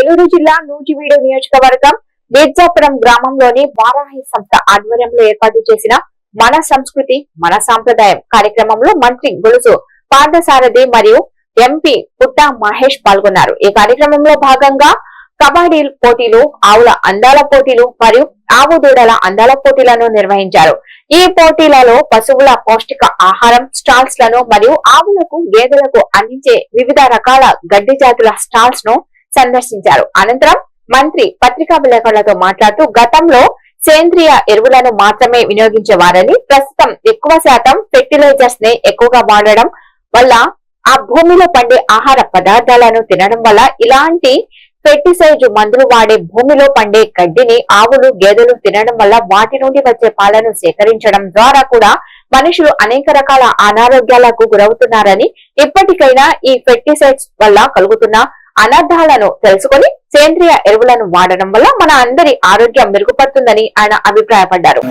నెల్లూరు జిల్లా నూజివీడు నియోజకవర్గం బీర్జాపురం గ్రామంలోని వారాహి సంస్థ ఆధ్వర్యంలో ఏర్పాటు చేసిన మన సంస్కృతి మన సాంప్రదాయం కార్యక్రమంలో మంత్రి గొలుసు పార్థసారథి మరియు ఎంపీ పుట్ట మహేష్ పాల్గొన్నారు. ఈ కార్యక్రమంలో భాగంగా కబడ్డీ పోటీలు ఆవుల అందాల పోటీలు మరియు ఆవు దూడల అందాల పోటీలను నిర్వహించారు. ఈ పోటీలలో పశువుల పౌష్టిక ఆహారం స్టాల్స్లను మరియు ఆవులకు గేదెలకు అందించే వివిధ రకాల గడ్డి జాతుల స్టాల్స్ను సందర్శించారు. అనంతరం మంత్రి పత్రికా విలేకరులతో మాట్లాడుతూ గతంలో సేంద్రియ ఎరువులను మాత్రమే వినియోగించేవారని ప్రస్తుతం ఎక్కువ శాతం ఫెర్టిలైజర్స్ని ఎక్కువగా వాడడం వల్ల ఆ భూమిలో పండే ఆహార పదార్థాలను తినడం వల్ల ఇలాంటి పెస్టిసైడ్ మందులు వాడే భూమిలో పండే గడ్డిని ఆవులు గేదెలు తినడం వల్ల వాటి నుండి వచ్చే పాలను సేకరించడం ద్వారా కూడా మనుషులు అనేక రకాల అనారోగ్యాలకు గురవుతున్నారని ఇప్పటికైనా ఈ పెస్టిసైడ్స్ వల్ల కలుగుతున్న అనర్థాలను తెలుసుకొని సేంద్రియ ఎరువులను వాడడం వల్ల మన అందరి ఆరోగ్యం మెరుగుపడుతుందని ఆయన అభిప్రాయపడ్డారు.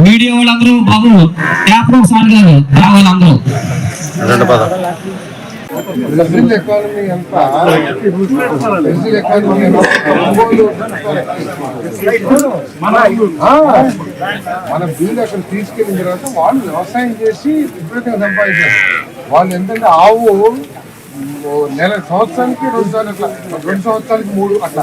మీడియా వాళ్ళందరూ బాబు ట్యాప్ ఒకసారి కాదు రావాలి అందరూ బ్రెజిల్ ఎకానమీ ఎంత బ్రెజిల్ ఎకానమీ మన బిల్లు అక్కడ తీసుకెళ్ళిన తర్వాత వాళ్ళు వ్యవసాయం చేసి విపరీతంగా సంపాదించారు. వాళ్ళు ఏంటంటే ఆవు నెల సంవత్సరానికి రెండు సార్లు అట్లా రెండు సంవత్సరాలకి మూడు అట్లా.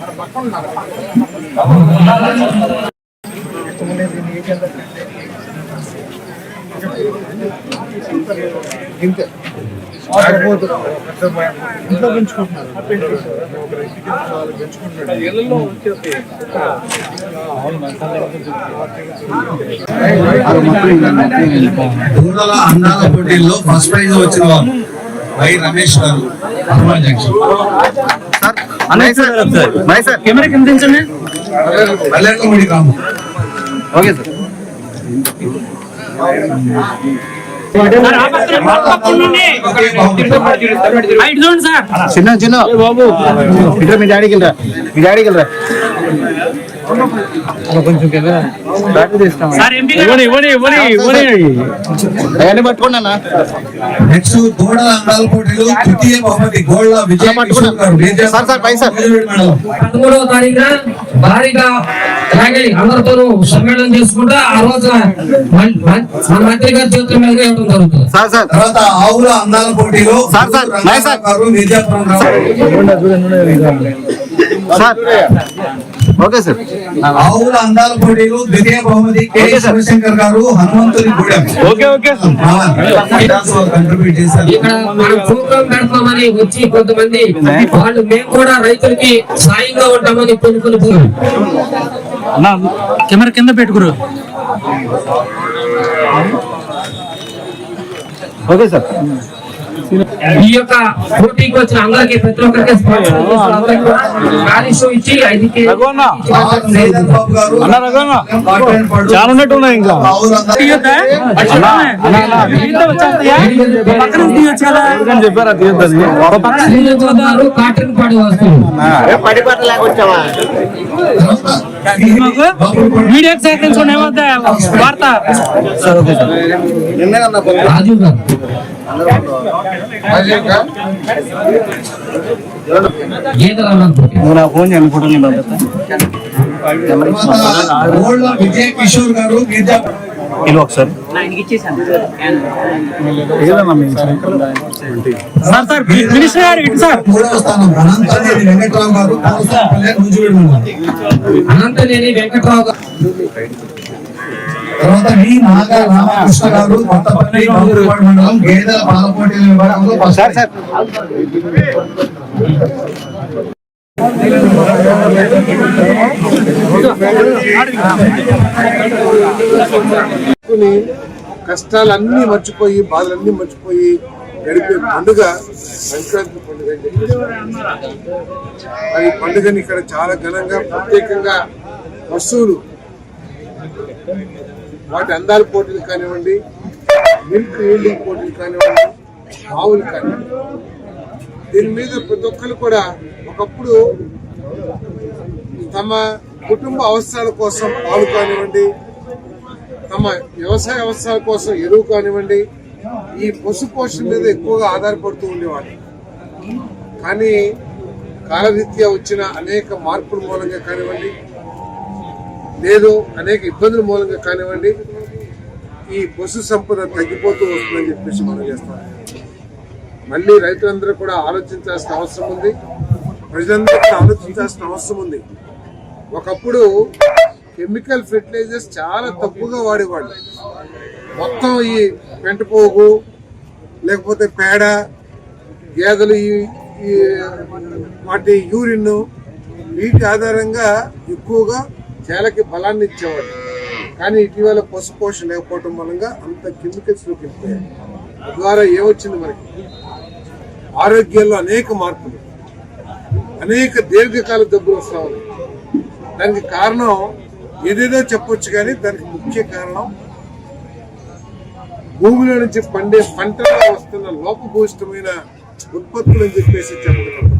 మన పక్కన ఏంటి ఇంతే ఇంట్లో పెంచుకుంటున్నారు దూడల అందాల పోటీల్లో ఫస్ట్ ప్రైజ్ వచ్చిన వాళ్ళు Y Ramesh garu Hanuman junction camera కింద దించండి గ్రామం ఓకే సార్. చిన్న చిన్న బాబు ఇట్లా మీ డాడీకి వెళ్ళరా మీ డాడీకి వెళ్ళరా కొంచెం నెక్స్ట్ అందాల పోటీలు తృతీయ బహుమతి విజయ సార్, సార్, పై సార్. పదమూడవ తారీఖున భారీగా అలాగే అందరితోనూ సమ్మేళనం చేసుకుంటా ఆ రోజున మన మంత్రి గారి చేతుల మీదుగా ఇవ్వడం జరుగుతుంది. Sir sir. తర్వాత ఆవుల అందాల పోటీలో సార్, సార్, సార్. గారు విజయపురం గ్రామం. Sir okay sir. ఆవుల అందాల పోటీలు ద్వితీయ బహుమతి కె శివశంకర్ గారు హనుమంతుని గూడెం. Okay okay. కంట్రిబ్యూట్ చేశారు. ఇక్కడ మనం ప్రోగ్రామ్ పెడతామని వచ్చి కొంతమంది వాళ్ళు మేము కూడా రైతులకి సాయంగా ఉంటామని కొన్ని కెమెరా కింద పెట్టుకురు. Okay sir. ఈ యొక్క పోటీకి వచ్చిన అందరికి ప్రతి ఒక్కరికి స్పాన్సర్ ఇచ్చి ఐదుకి శ్రీధర్ బాబు గారు కాటేనిపాడు. చాలా ఉన్నట్టు ఉన్నాయి ఇంకా. ఆవుల అందాల చెప్పారా తీయొద్దని? శ్రీలంక గారు కాటన్ పాడి వస్తున్నారు పడి పట్టలేక వచ్చావా? మీడియా సేకరించుకుని ఏమవుతా వార్త నిన్నే అన్న రాజు గారు ఫోన్ విజయ్ కిషోర్ గారు ఇల్లు ఒకసారి. సార్ సార్ మినిస్టర్ గారు ఇటు సార్. మూడవ స్థానం అనంతనేని వెంకట్రావు గారు. కౌన్సిలర్పల్లి నూజివీడు మండలం అనంతనేని వెంకట్రావు గారు. తర్వాత వి నాగా రామకృష్ణ గారు కొత్తపల్లి మండలం గేదెల పాలపోటీల విభాగంలో కష్టాలన్నీ మర్చిపోయి బాధలన్నీ మర్చిపోయి గడిపే పండుగ సంక్రాంతి పండుగ మరి ఈ పండుగని ఇక్కడ చాలా ఘనంగా ప్రత్యేకంగా వస్తువులు వాటి అందాల పోటీలు కానివ్వండి మిల్క్ ఈల్డింగ్ పోటీలు కానివ్వండి ఆవులు కానివ్వండి. దీని మీద ప్రతి ఒక్కరు కూడా ఒకప్పుడు తమ కుటుంబ అవసరాల కోసం పాలు కానివ్వండి తమ వ్యవసాయ అవసరాల కోసం ఎరువు కానివ్వండి ఈ పశు పోషణ మీద ఎక్కువగా ఆధారపడుతూ ఉండేవాడు కానీ కాలరీత్యా వచ్చిన అనేక మార్పుల మూలంగా కానివ్వండి లేదు అనేక ఇబ్బందుల మూలంగా కానివ్వండి ఈ పశు సంపద తగ్గిపోతూ వస్తుందని చెప్పేసి మనం చేస్తాం. మళ్ళీ రైతులందరూ కూడా ఆలోచించాల్సిన అవసరం ఉంది. ప్రజలందరూ కూడా ఆలోచించాల్సిన అవసరం ఉంది. ఒకప్పుడు కెమికల్ ఫెర్టిలైజర్స్ చాలా తక్కువగా వాడేవాళ్ళు. మొత్తం ఈ పెంటపోగు లేకపోతే పేడ గేదెలు ఈ వాటి యూరిన్ వీటి ఆధారంగా ఎక్కువగా చేలకి బలాన్ని ఇచ్చేవాడు. కానీ ఇటీవల పశు పోషణ లేకపోవటం మూలంగా అంత కెమికల్స్లోకి వెళ్ళిపోయాయి తద్వారా ఏమొచ్చింది మనకి? ఆరోగ్యంలో అనేక మార్పులు. అనేక దీర్ఘకాల జబ్బులు వస్తా ఉన్నాయి. దానికి కారణం ఏదేదో చెప్పొచ్చు కానీ దానికి ముఖ్య కారణం భూమిలో నుంచి పండే పంటలో వస్తున్న లోపభూయిష్టమైన ఉత్పత్తులు అని చెప్పేసి చెప్పగలుగుతాం.